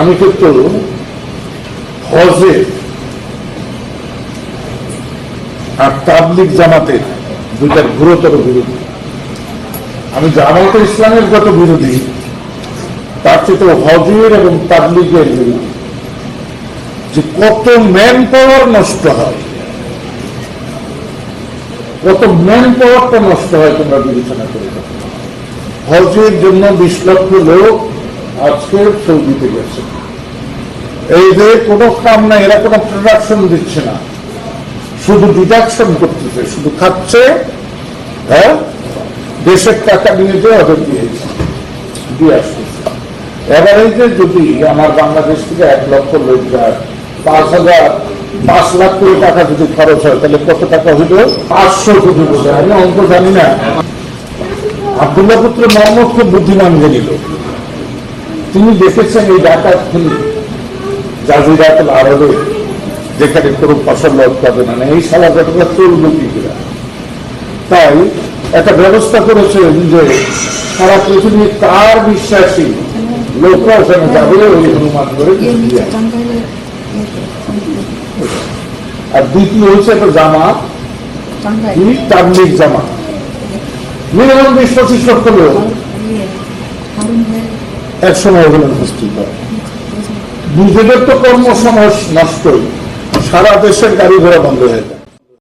আমি কিন্তু হজে আর তাবলিক জামাতের দুইটার গুরুতর বিরোধী। আমি জামাত ইসলামের যত বিরোধী, তার চেয়ে হজের এবং তাবলিগের বিরোধী। যে কত ম্যান পাওয়ার নষ্ট হয়, কত ম্যান পাওয়ারটা নষ্ট হয় তোমরা বিবেচনা করে হজের জন্য বিশ লক্ষ লোক আজকে সৌদিতে গেছে। এই যে কোনো কাম না এরা কোনো প্রোডাকশন দিচ্ছে না। শুধু ডিডাকশন করতেছে, শুধু খাচ্ছে হ্যাঁ? দেশের টাকা নিয়ে যে ওদের দিয়েছে, দিয়ে আসতেছে। যে যদি আমার বাংলাদেশ থেকে এক লক্ষ লোক যায়, পাঁচ হাজার, পাঁচ লাখ কোটি টাকা যদি খরচ হয়, তাহলে কত টাকা হইল? পাঁচশো কোটি আমি অঙ্ক জানি না। আব্দুল্লাহ পুত্র মোহাম্মদ খুব বুদ্ধিমান জানিল তিনি দেখেছেন এই ঢাকা তিনি জাজিরাতুল আরবে যেখানে কোনো ফসল উৎপাদন না। এই সালা ঘটনা চলবে কিনা তাই একটা ব্যবস্থা করেছেন যে সারা পৃথিবী তার বিশ্বাসী? লোক ওখানে যাবে ওই হনুমান করে আর দ্বিতীয় হচ্ছে একটা জামা টাবলিক জামা মিনিমাম বিশ পঁচিশ লক্ষ লোক। একসময় হলেন হস্তিকার নিজেদের তো কর্মসময় নষ্টই। সারা দেশের গাড়ি ঘোড়া বন্ধ হয়ে যায়।